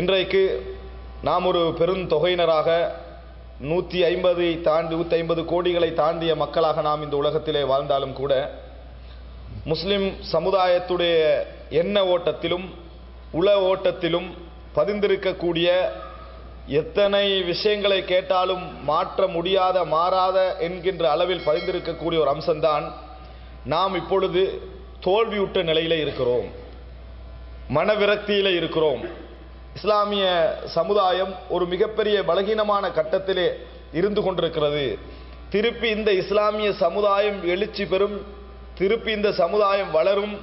இன்றைக்கு நாம் ஒரு பெருந்தொகையினராக நூற்றி ஐம்பதை தாண்டி நூற்றி ஐம்பது கோடிகளை தாண்டிய மக்களாக நாம் இந்த உலகத்திலே வாழ்ந்தாலும் கூட முஸ்லிம் சமுதாயத்துடைய எண்ண ஓட்டத்திலும் உள ஓட்டத்திலும் பதிந்திருக்கக்கூடிய எத்தனை விஷயங்களை கேட்டாலும் மாற்ற முடியாத மாறாத என்கின்ற அளவில் பதிந்திருக்கக்கூடிய ஒரு அம்சம்தான் நாம் இப்பொழுது தோல்வியுற்ற நிலையில் இருக்கிறோம். மனவிரக்தியில் இருக்கிறோம். இஸ்லாமிய சமுதாயம் ஒரு மிகப்பெரிய பலகீனமான கட்டத்திலே இருந்து கொண்டிருக்கிறது. திருப்பி இந்த இஸ்லாமிய சமுதாயம் எழுச்சி பெறும் திருப்பி இந்த சமுதாயம் வளரும்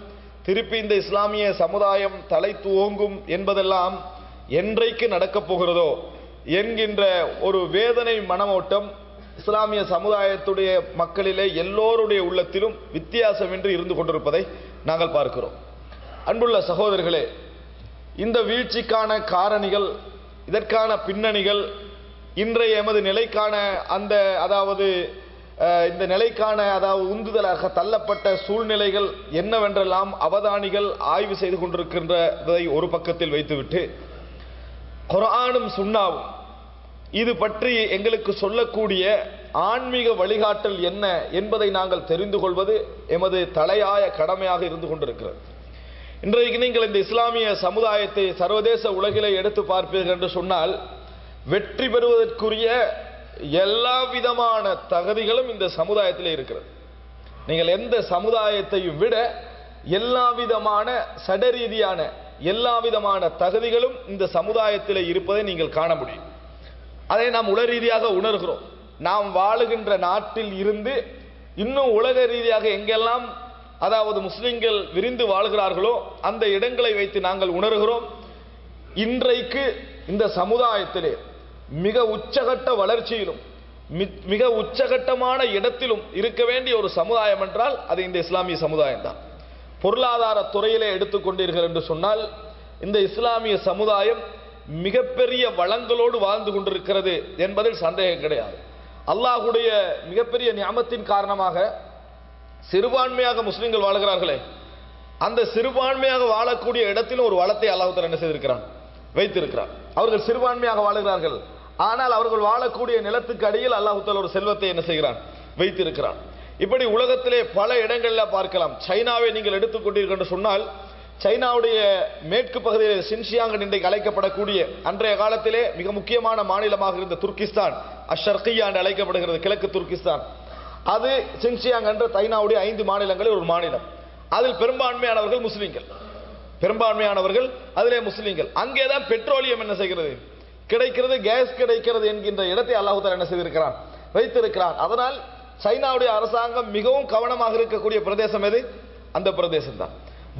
திருப்பி இந்த இஸ்லாமிய சமுதாயம் தலை துவங்கும் என்பதெல்லாம் என்றைக்கு நடக்கப் போகிறதோ என்கின்ற ஒரு வேதனை மனமோட்டம் இஸ்லாமிய சமுதாயத்துடைய மக்களிலே எல்லோருடைய உள்ளத்திலும் வித்தியாசமின்றி இருந்து கொண்டிருப்பதை நாங்கள் பார்க்கிறோம். அன்புள்ள சகோதரர்களே இந்த வீழ்ச்சிக்கான காரணிகள் இதற்கான பின்னணிகள் இன்றைய எமது நிலைக்கான அந்த அதாவது அஹ், இந்த நிலைக்கான அதாவது உந்துதலாக தள்ளப்பட்ட சூழ்நிலைகள் என்னவென்றெல்லாம் அவதானிகள் ஆய்வு செய்து கொண்டிருக்கின்றதை ஒரு பக்கத்தில் வைத்துவிட்டு குரானும் சுண்ணாவும் இது பற்றி எங்களுக்கு சொல்லக்கூடிய ஆன்மீக வழிகாட்டல் என்ன என்பதை நாங்கள் தெரிந்து கொள்வது எமது தலையாய கடமையாக இருந்து கொண்டிருக்கிறது. இன்றைக்கு நீங்கள் இந்த இஸ்லாமிய சமுதாயத்தை சர்வதேச உலகிலே எடுத்து பார்ப்பீர்கள் என்று சொன்னால் வெற்றி பெறுவதற்குரிய எல்லா விதமான தகுதிகளும் இந்த சமுதாயத்தில் இருக்கிறது. நீங்கள் எந்த சமுதாயத்தையும் விட எல்லா விதமான சடரீதியான எல்லா விதமான தகுதிகளும் இந்த சமுதாயத்தில் இருப்பதை நீங்கள் காண முடியும். அதை நாம் உல ரீதியாக உணர்கிறோம். நாம் வாழுகின்ற நாட்டில் இருந்து இன்னும் உலக ரீதியாக எங்கெல்லாம் அதாவது முஸ்லிம்கள் விரிந்து வாழ்கிறார்களோ அந்த இடங்களை வைத்து நாங்கள் உணர்கிறோம். இன்றைக்கு இந்த சமுதாயத்திலே மிக உச்சகட்ட வளர்ச்சியிலும் மிக உச்சகட்டமான இடத்திலும் இருக்க வேண்டிய ஒரு சமுதாயம் என்றால் அது இந்த இஸ்லாமிய சமுதாயம் தான் பொருளாதார துறையிலே எடுத்துக்கொண்டீர்கள் என்று சொன்னால் இந்த இஸ்லாமிய சமுதாயம் மிகப்பெரிய வளங்களோடு வாழ்ந்து கொண்டிருக்கிறது என்பதில் சந்தேகம் கிடையாது. அல்லாஹுடைய மிகப்பெரிய ஞாபத்தின் காரணமாக சிறுபான்மையாக முஸ்லீம்கள் வாழ்கிறார்களே அந்த சிறுபான்மையாக வாழக்கூடிய இடத்திலும் ஒரு வளத்தை அல்லாஹ் என்ன செய்திருக்கிறான்? வைத்திருக்கிறான். அவர்கள் சிறுபான்மையாக வாழுகிறார்கள். ஆனால் அவர்கள் வாழக்கூடிய நிலத்துக்கு அடியில் அல்லாஹ் ஒரு செல்வத்தை என்ன செய்கிறான்? வைத்திருக்கிறான். இப்படி உலகத்திலே பல இடங்களில் பார்க்கலாம். சைனாவை நீங்கள் எடுத்துக்கொண்டீர்கள் என்று சொன்னால் சைனாவுடைய மேற்கு பகுதியில் சின்சியாங் இன்றைக்கு அழைக்கப்படக்கூடிய அன்றைய காலத்திலே மிக முக்கியமான மாநிலமாக இருந்த துர்கிஸ்தான் அஷர்கியா என்று அழைக்கப்படுகிறது கிழக்கு துர்கிஸ்தான். அது சிங்சியாங் என்ற தைனாவுடைய ஐந்து மாநிலங்களில் ஒரு மாநிலம். அதில் பெரும்பான்மையானவர்கள் முஸ்லீம்கள். பெரும்பான்மையானவர்கள் அதிலே முஸ்லிம்கள். அங்கேதான் பெட்ரோலியம் என்ன செய்கிறது? கிடைக்கிறது கேஸ் கிடைக்கிறது என்கின்ற இடத்தை அல்லாஹு என்ன செய்திருக்கிறான்? வைத்திருக்கிறான். அதனால் சைனாவுடைய அரசாங்கம் மிகவும் கவனமாக இருக்கக்கூடிய பிரதேசம் எது? அந்த பிரதேசம் தான்.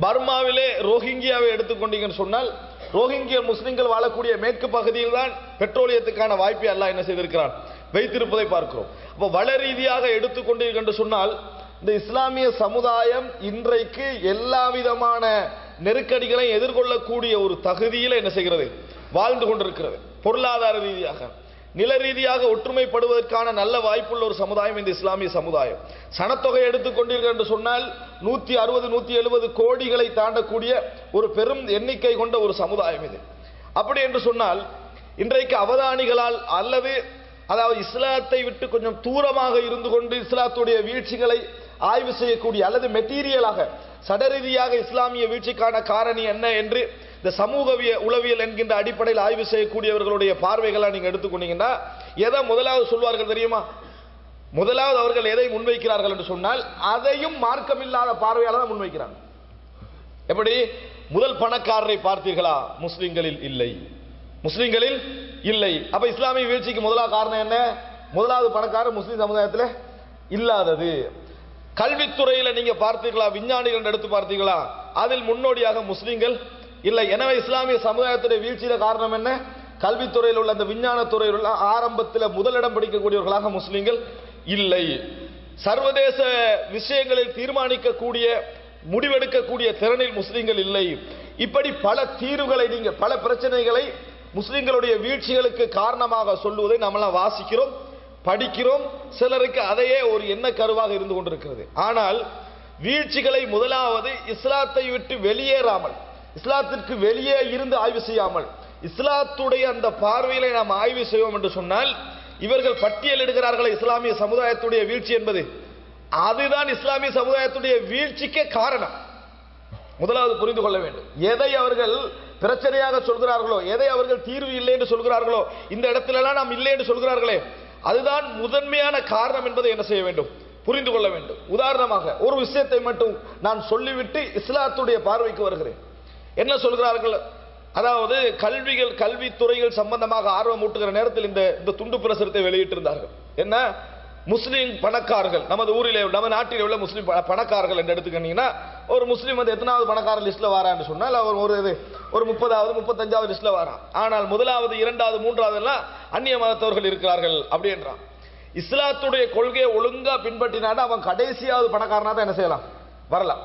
பர்மாவிலே ரோஹிங்கியாவை எடுத்துக்கொண்டீங்கன்னு சொன்னால் ரோஹிங்கிய முஸ்லிம்கள் வாழக்கூடிய மேற்கு பகுதியில் தான் பெட்ரோலியத்துக்கான வாய்ப்பை அல்லாஹ் என்ன செய்திருக்கிறான்? வைத்திருப்பதை பார்க்கிறோம். இப்போ வள ரீதியாக எடுத்துக்கொண்டீர்கள் என்று சொன்னால் இந்த இஸ்லாமிய சமுதாயம் இன்றைக்கு எல்லா விதமான நெருக்கடிகளை எதிர்கொள்ளக்கூடிய ஒரு தகுதியில் என்ன செய்கிறது? வாழ்ந்து கொண்டிருக்கிறது. பொருளாதார ரீதியாக. நில ரீதியாக ஒற்றுமைப்படுவதற்கான நல்ல வாய்ப்புள்ள ஒரு சமுதாயம் இந்த இஸ்லாமிய சமுதாயம். சனத்தொகை எடுத்துக்கொண்டீர்கள் என்று சொன்னால் நூற்றி அறுபது நூற்றி எழுபது கோடிகளை தாண்டக்கூடிய ஒரு பெரும் எண்ணிக்கை கொண்ட ஒரு சமுதாயம் இது. அப்படி என்று சொன்னால் இன்றைக்கு அவதானிகளால் அல்லது அதாவது இஸ்லாத்தை விட்டு கொஞ்சம் தூரமாக இருந்து கொண்டு இஸ்லாத்துடைய வீழ்ச்சிகளை ஆய்வு செய்யக்கூடிய அல்லது மெட்டீரியலாக சடரீதியாக இஸ்லாமிய வீழ்ச்சிக்கான காரணி என்ன என்று இந்த சமூகவிய உளவியல் என்கின்ற அடிப்படையில் ஆய்வு செய்யக்கூடியவர்களுடைய பார்வைகளை நீங்கள் எடுத்துக்கொண்டீங்கன்னா எதை முதலாவது சொல்வார்கள் தெரியுமா? முதலாவது அவர்கள் எதை முன்வைக்கிறார்கள் என்று சொன்னால் அதையும் மார்க்கமில்லாத பார்வையால் தான் முன்வைக்கிறாங்க. எப்படி? முதல் பணக்காரரை பார்த்தீர்களா? முஸ்லிம்களில் இல்லை. முஸ்லீம்களில் இல்லை. அப்ப இஸ்லாமிய வீழ்ச்சிக்கு முதலாவது காரணம் என்ன? முதலாவது பணக்காரர் முஸ்லீம் சமுதாயத்தில் இல்லாதது. கல்வித்துறையில் நீங்க பார்த்தீங்களா விஞ்ஞானிகள் எடுத்து பார்த்தீங்களா அதில் முன்னோடியாக முஸ்லீம்கள் இல்லை. எனவே இஸ்லாமிய சமுதாயத்துடைய வீழ்ச்சியில காரணம் என்ன? கல்வித்துறையில் உள்ள அந்த விஞ்ஞான துறையில் உள்ள ஆரம்பத்தில் முதலிடம் பிடிக்கக்கூடியவர்களாக முஸ்லீம்கள் இல்லை. சர்வதேச விஷயங்களில் தீர்மானிக்கக்கூடிய முடிவெடுக்கக்கூடிய திறனில் முஸ்லீம்கள் இல்லை. இப்படி பல தீர்வுகளை நீங்கள் பல பிரச்சனைகளை முஸ்லிம்களுடைய வீழ்ச்சிகளுக்கு காரணமாக சொல்லுவதை நம்மளாம் வாசிக்கிறோம் படிக்கிறோம். சிலருக்கு அதையே ஒரு எண்ண கருவாக இருந்து கொண்டிருக்கிறது. ஆனால் வீழ்ச்சிகளை முதலாவது இஸ்லாத்தை விட்டு வெளியேறாமல் இஸ்லாத்திற்கு வெளியே இருந்து ஆய்வு செய்யாமல் இஸ்லாத்துடைய அந்த பார்வையில நாம் ஆய்வு செய்வோம் என்று சொன்னால் இவர்கள் பட்டியலிடுகிறார்கள் இஸ்லாமிய சமுதாயத்துடைய வீழ்ச்சி என்பது. அதுதான் இஸ்லாமிய சமுதாயத்துடைய வீழ்ச்சிக்கே காரணம். முதலாவது புரிந்து கொள்ள வேண்டும். எதை அவர்கள் பிரச்சனையாக சொல்கிறார்களோ எதை அவர்கள் தீர்வு இல்லை என்று சொல்கிறார்களோ இந்த இடத்திலெல்லாம் நாம் இல்லை என்று சொல்கிறார்களே அதுதான் முதன்மையான காரணம் என்பதை என்ன செய்ய வேண்டும்? புரிந்து கொள்ள வேண்டும். உதாரணமாக ஒரு விஷயத்தை மட்டும் நான் சொல்லிவிட்டு இஸ்லாத்துடைய பார்வைக்கு வருகிறேன். என்ன சொல்கிறார்கள்? அதாவது கல்விகள் கல்வித்துறைகள் சம்பந்தமாக ஆர்வம் ஊட்டுகிற நேரத்தில் இந்த இந்த துண்டு பிரசுரத்தை வெளியிட்டிருந்தார்கள். என்ன? முஸ்லீம் பணக்காரர்கள். நமது ஊரில் நம்ம நாட்டில் உள்ள முஸ்லீம் பண- பணக்காரர்கள் என்று எடுத்துக்கிட்டீங்கன்னா ஒரு முஸ்லீம் வந்து எத்தனாவது பணக்காரர் லிஸ்ட்ல வரான்னு சொன்னால் அவர் ஒரு இது ஒரு முப்பதாவது முப்பத்தஞ்சாவது லிஸ்ட்ல வாரான். ஆனால் முதலாவது இரண்டாவது மூன்றாவது எல்லாம் அந்நிய மதத்தவர்கள் இருக்கிறார்கள் அப்படின்றான். இஸ்லாத்துடைய கொள்கையை ஒழுங்காக பின்பற்றினாடா அவன் கடைசியாவது பணக்காரனா தான் என்ன செய்யலாம்? வரலாம்.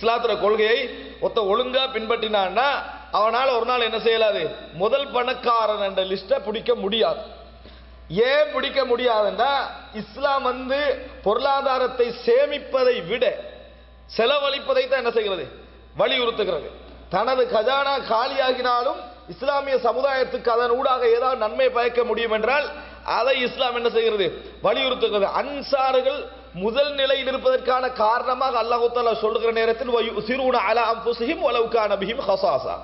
இஸ்லாத்துடைய கொள்கையை ஒத்த ஒழுங்கா பின்பற்றினான்னா அவனால் ஒரு நாள் என்ன செய்யலாது? முதல் பணக்காரன் என்ற லிஸ்ட்டை பிடிக்க முடியாது. ஏன் பிடிக்க முடியாதுன்னா இஸ்லாம் வந்து பொருளாதாரத்தை சேமிப்பதை விட செலவழிப்பதை தான் என்ன செய்கிறது? வலியுறுத்துகிறது. தனது கஜானா காலியாகினாலும் இஸ்லாமிய சமுதாயத்துக்கு அதன் ஊடாக ஏதாவது நன்மை பயக்க முடியும் என்றால் அதை இஸ்லாம் என்ன செய்கிறது? வலியுறுத்துகிறது. அன்சார்கள் முதல் நிலையில் இருப்பதற்கான காரணமாக அல்லாஹு சொல்லுகிற நேரத்தில் சிறுவன அலா அம்புசியும் அளவுக்கான பிஹிம் ஹசாசா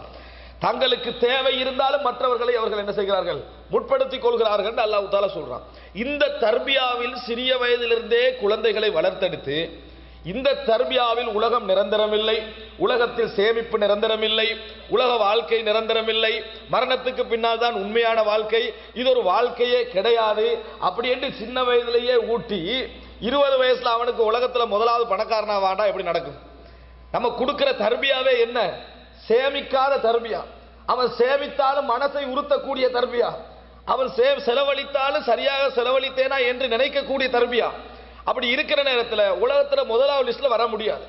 தங்களுக்கு தேவை இருந்தாலும் மற்றவர்களை அவர்கள் என்ன செய்கிறார்கள்? முற்படுத்திக் கொள்கிறார்கள் அல்லாஹு அல்லாஹ் தாலா சொல்றான். இந்த தர்பியாவில் சிறிய வயதிலிருந்தே குழந்தைகளை வளர்த்தெடுத்து இந்த தர்பியாவில் உலகம் நிரந்தரமில்லை உலகத்தில் சேமிப்பு நிரந்தரமில்லை உலக வாழ்க்கை நிரந்தரமில்லை மரணத்துக்கு பின்னால் தான் உண்மையான வாழ்க்கை இது ஒரு வாழ்க்கையே கிடையாது. அப்படி என்று சின்ன வயதிலேயே ஊட்டி இருபது வயசுல அவனுக்கு உலகத்துல முதலாவது பணக்காரனா வாண்டா எப்படி நடக்கும்? நம்ம கொடுக்கிற தர்பியாவே என்ன? சேமிக்காத தர்பியா. அவன் சேமித்தாலும் மனசை உறுத்தக்கூடிய தர்பியா. அவன் சே செலவழித்தாலும் சரியாக செலவழித்தேனா என்று நினைக்கக்கூடிய தர்பியா. அப்படி இருக்கிற நேரத்தில் உலகத்தில் முதலாவது லிஸ்ட்ல வர முடியாது.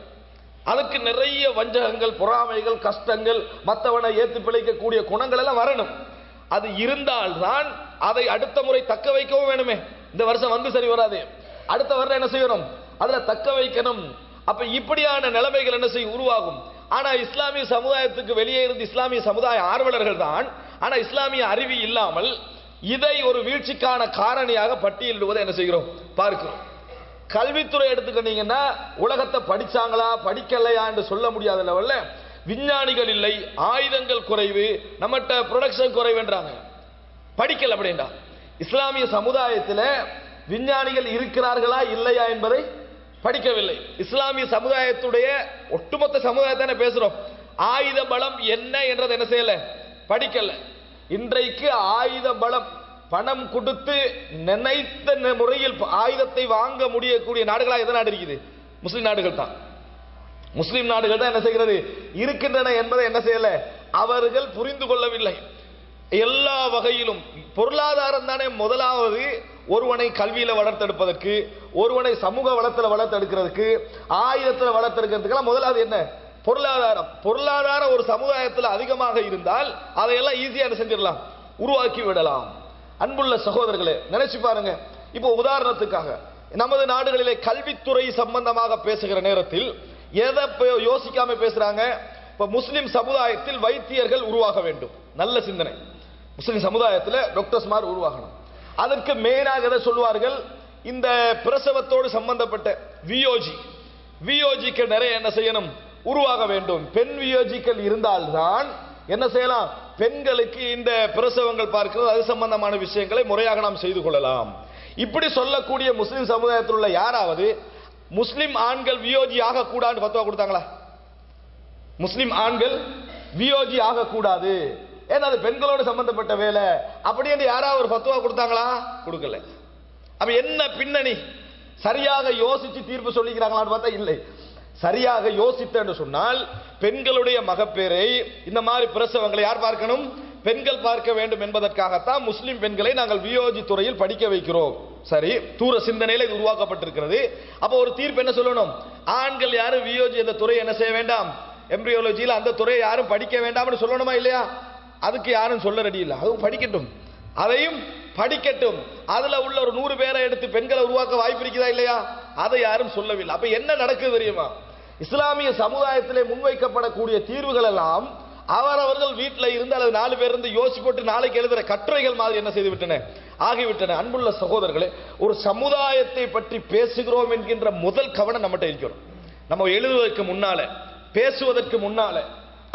அதுக்கு நிறைய வஞ்சகங்கள் பொறாமைகள் கஷ்டங்கள் மற்றவனை ஏற்று பிழைக்கக்கூடிய குணங்கள் எல்லாம் வரணும். அது இருந்தால்தான் அதை அடுத்த முறை தக்க வைக்கவும் வேணுமே. இந்த வருஷம் வந்து சரி வராது. அடுத்த வருடம் என்ன செய்யணும்? அதில் தக்க வைக்கணும். அப்ப இப்படியான நிலைமைகள் என்ன செய்யும் உருவாகும். ஆனா இஸ்லாமிய சமுதாயத்துக்கு வெளியே இருந்து இஸ்லாமிய சமுதாய ஆர்வலர்கள் தான். ஆனா இஸ்லாமிய அறிவு இல்லாமல் இதை ஒரு வீழ்ச்சிக்கான காரணியாக பட்டியலிடுவதை என்ன செய்கிறோம்? பார்க்கிறோம். கல்வித்துறை எடுத்துக்கிட்டீங்கன்னா உலகத்தை படிச்சாங்களா படிக்கலையா என்று சொல்ல முடியாத லெவலில் விஞ்ஞானிகள் இல்லை ஆயுதங்கள் குறைவு நம்மகிட்ட ப்ரொடக்ஷன் குறைவுன்றாங்க. படிக்கல அப்படின்றா. இஸ்லாமிய சமுதாயத்தில் விஞ்ஞானிகள் இருக்கிறார்களா இல்லையா என்பதை படிக்கவில்லை. இஸ்லாமிய சமுதாயத்துடைய ஒட்டுமொத்த சமுதாயத்தானே பேசுறோம். ஆயுத பலம் என்ன என்றதை என்ன செய்யல? படிக்கல. இன்றைக்கு ஆயுத பலம் பணம் கொடுத்து நினைத்த ந- முறையில் ஆயுதத்தை வாங்க முடியக்கூடிய நாடுகளாக எந்த நாடு இருக்குது? முஸ்லீம் நாடுகள் தான். முஸ்லீம் நாடுகள் தான் என்ன செய்கிறது? இருக்கின்றன என்பதை என்ன செய்யல? அவர்கள் புரிந்து கொள்ளவில்லை. எல்லா வகையிலும் பொருளாதாரம் தானே முதலாவது ஒருவனை கல்வியில் வளர்த்தெடுப்பதற்கு ஒருவனை சமூக வளத்தில் வளர்த்தெடுக்கிறதுக்கு ஆயுதத்தில் வளர்த்தெடுக்கிறதுக்கெல்லாம் முதலாவது என்ன? பொருளாதாரம். பொருளாதாரம் ஒரு சமுதாயத்தில் அதிகமாக இருந்தால் அதையெல்லாம் ஈஸியாக என்ன செஞ்சிடலாம்? உருவாக்கி விடலாம். அன்புள்ள சகோதரர்களே நினைச்சு பாருங்க. இப்போ உதாரணத்துக்காக நமது நாடுகளிலே கல்வித்துறை சம்பந்தமாக பேசுகிற நேரத்தில் எதை யோசிக்காம பேசுறாங்க? இப்ப முஸ்லிம் சமுதாயத்தில் வைத்தியர்கள் உருவாக வேண்டும். நல்ல சிந்தனை. முஸ்லிம் சமுதாயத்தில் டாக்டர்ஸ்மார் உருவாகணும். அதற்கு மெயினாக எதை சொல்வார்கள் இந்த பிரசவத்தோடு சம்பந்தப்பட்ட வியோஜி வியோஜிக்கு நிறைய என்ன செய்யணும்? உருவாக வேண்டும். பெண் வியோஜிக்கள் இருந்தால்தான் என்ன செய்யலாம்? பெண்களுக்கு இந்த பிரசவங்கள் பார்க்கிறது. அது சம்பந்தமான விஷயங்களை முறையாக நாம் செய்து கொள்ளலாம். இப்படி சொல்லக்கூடிய முஸ்லிம் சமுதாயத்தில் உள்ள யாராவது முஸ்லிம் ஆண்கள் வியோஜி ஆகக்கூடாதுன்னு பத்துவா கொடுத்தாங்களா? முஸ்லிம் ஆண்கள் வியோஜி ஆகக்கூடாது. ஏன்னா அது பெண்களோடு சம்பந்தப்பட்ட வேலை? அப்படின்னு யாராவது ஒரு பத்துவா கொடுத்தாங்களா? கொடுக்கல. அப்ப என்ன பின்னணி? சரியாக யோசிச்சு தீர்ப்பு சொல்லிக்கிறாங்களான்னு பார்த்தா இல்லை. சரியாக யோசித்தேன்னு சொன்னால் பெண்களுடைய மகப்பேரை இந்த மாதிரி பிரசவங்களை யார் பார்க்கணும்? பெண்கள் பார்க்க வேண்டும் என்பதற்காகத்தான் முஸ்லிம் பெண்களை நாங்கள் வியோஜி துறையில் படிக்க வைக்கிறோம். சரி தூர சிந்தனையில் இது உருவாக்கப்பட்டிருக்கிறது. அப்போ ஒரு தீர்ப்பு என்ன சொல்லணும்? ஆண்கள் யாரும் வியோஜி அந்த துறை என்ன செய்ய வேண்டாம்? எம்பிரியோலஜியில் அந்த துறையை யாரும் படிக்க வேண்டாம்னு சொல்லணுமா இல்லையா? அதுக்கு யாரும் சொல்ல ரெடி இல்லை. அதுவும் படிக்கட்டும். அதையும் படிக்கட்டும். அதில் உள்ள ஒரு நூறு பேரை எடுத்து பெண்களை உருவாக்க வாய்ப்பு இருக்குதா இல்லையா? அதை யாரும் சொல்லவில்லை. அப்போ என்ன நடக்குது தெரியுமா? இஸ்லாமிய சமுதாயத்திலே முன்வைக்கப்படக்கூடிய தீர்வுகள் எல்லாம் அவரவர்கள் வீட்டில் இருந்து அல்லது நாலு பேர் இருந்து யோசி போட்டு நாளைக்கு எழுதுற கட்டுரைகள் மாதிரி என்ன செய்து விட்டன? ஆகிவிட்டன. அன்புள்ள சகோதரர்களே ஒரு சமுதாயத்தை பற்றி பேசுகிறோம் என்கின்ற முதல் கவனம் நம்மகிட்ட இருக்கிறோம் நம்ம எழுதுவதற்கு முன்னால பேசுவதற்கு முன்னால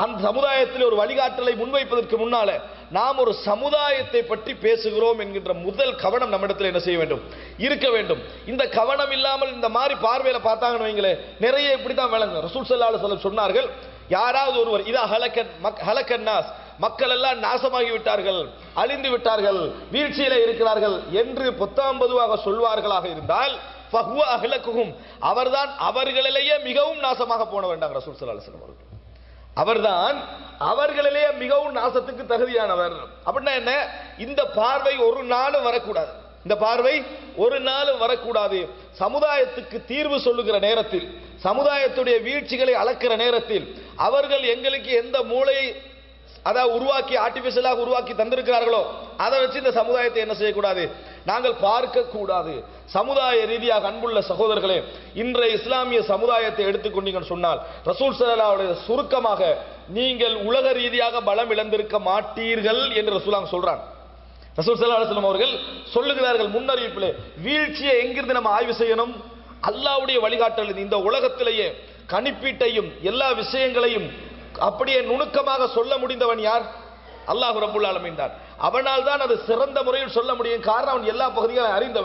அந்த சமுதாயத்தில் ஒரு வழிகாட்டலை முன்வைப்பதற்கு முன்னால நாம் ஒரு சமுதாயத்தை பற்றி பேசுகிறோம் என்கின்ற முதல் கவனம் நம்மிடத்தில் என்ன செய்ய வேண்டும்? இருக்க வேண்டும். இந்த கவனம் இல்லாமல் இந்த மாதிரி பார்வையில பார்த்தாங்கன்னு வைங்களேன் நிறைய இப்படித்தான் விளங்கும் ரசூல் ஸல்லல்லாஹு அலைஹி சொன்னார்கள் யாராவது ஒருவர் இதா ஹலக்கன் மக் ஹலக்கன் நாஸ் மக்கள் எல்லாம் நாசமாகி விட்டார்கள் அழிந்து விட்டார்கள் வீழ்ச்சியில இருக்கிறார்கள் என்று புத்தாம்பதுவாக சொல்வார்களாக இருந்தால் ஃபஹுவ அஹ்லக்குஹும் அவர்தான் அவர்களிலேயே மிகவும் நாசமாக போன வேண்டாம் ரசூல் ஸல்லல்லாஹு அவர்கள். அவர்தான் அவர்களிலேயே மிகவும் நாசத்துக்கு தகுதியானவர். அப்படின்னா என்ன? இந்த பார்வை ஒரு நாளும் வரக்கூடாது. இந்த பார்வை ஒரு நாளும் வரக்கூடாது. சமுதாயத்துக்கு தீர்வு சொல்லுகிற நேரத்தில் சமுதாயத்துடைய வீழ்ச்சிகளை அளக்கிற நேரத்தில் அவர்கள் எங்களுக்கு எந்த மூளையை அதாவது உருவாக்கி ஆர்டிபிஷியலாக உருவாக்கி தந்திருக்கிறார்களோ அதை வச்சு இந்த சமுதாயத்தை என்ன செய்யக்கூடாது? நாங்கள் பார்க்க கூடாது சமுதாய ரீதியாக அன்புள்ள சகோதரர்களே இன்றைய இஸ்லாமிய சமுதாயத்தை எடுத்துக்கொண்டீங்கன்னு சொன்னால் ரசூல் சலாவுடைய சுருக்கமாக நீங்கள் உலக ரீதியாக பலம் இழந்திருக்க மாட்டீர்கள் என்று ரசூலாங்க சொல்றாங்க. ரசூல் சல்லா அலுவலம் அவர்கள் சொல்லுகிறார்கள் முன்னறிவிப்பிலே வீழ்ச்சியை எங்கிருந்து நம்ம ஆய்வு செய்யணும்? அல்லாவுடைய வழிகாட்டல் இந்த உலகத்திலேயே கணிப்பீட்டையும் எல்லா விஷயங்களையும் அப்படியே நுணுக்கமாக சொல்ல முடிந்தவன் யார்? அல்லாஹ் ரபுல் ஆலமீன் தான். அவனால் தான் அது சிறந்த முறையில் சொல்ல முடியும். காரணம் அவன் எல்லா பகுதிகளையும் அறிந்தவன்.